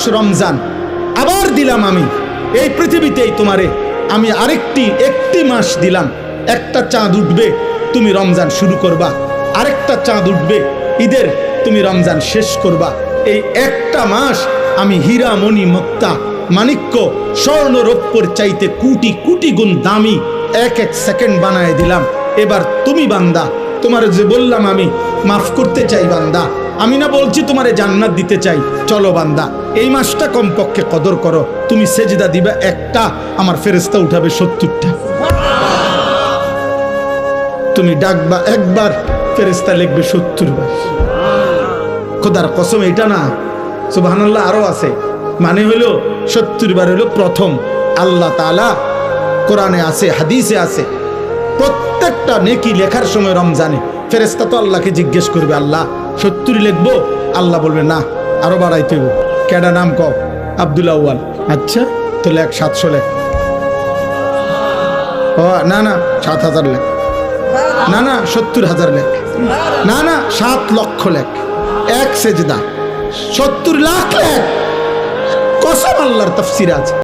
মাস রমজান। আবার দিলাম আমি। এই পৃথিবীতেই তোমারে আমি আরেকটি, একটি মাস দিলাম। একটা চাঁদ উঠবে, তুমি রমজান শুরু করবা। আরেকটা চাঁদ উঠবে, ঈদের তুমি রমজান শেষ করবা। এই একটা মাস আমি হীরা মণি মুক্তা মানিক্য স্বর্ণ রৌপ্যর চাইতে কোটি কোটি গুণ দামি, এক এক সেকেন্ড বানায় দিলাম। এবার তুমি বান্দা, তোমার যে বললাম আমি মাফ করতে চাই বান্দা। আমি না বলছি তোমারে জান্নাত দিতে চাই। চলো বান্দা, এই মাসটা কমপক্ষে কদর করো। তুমি সেজদা দিবা একটা, আমার ফেরেস্তা উঠাবে সত্তরটা। তুমি ডাকবা একবার ফেরেস্তা লিখবে সত্তর বার খোদার কসম, এটা না, সুবহানাল্লাহ আরও আছে। মানে হলো সত্তর বার হলো প্রথম। আল্লাহ তাআলা কোরআনে আছে, হাদিসে আছে। প্রত্যেকটা নেকি লেখার সময় রমজানে ফেরেস্তা তো আল্লাহকে জিজ্ঞেস করবে আল্লাহ সত্তর লিখব? আল্লাহ বলবে না আরও বাড়াইতে হইব। কেডা নাম ক আব্দুল আউয়াল। আচ্ছা। তো লেখ সাতশো লেখ। ও না না সাত হাজার লেখ। না না সত্তর হাজার লেখ। না না সাত লক্ষ লেখ। এক সেজদা। সত্তর লাখ লেখ। কসম আল্লাহর তফসির আছে।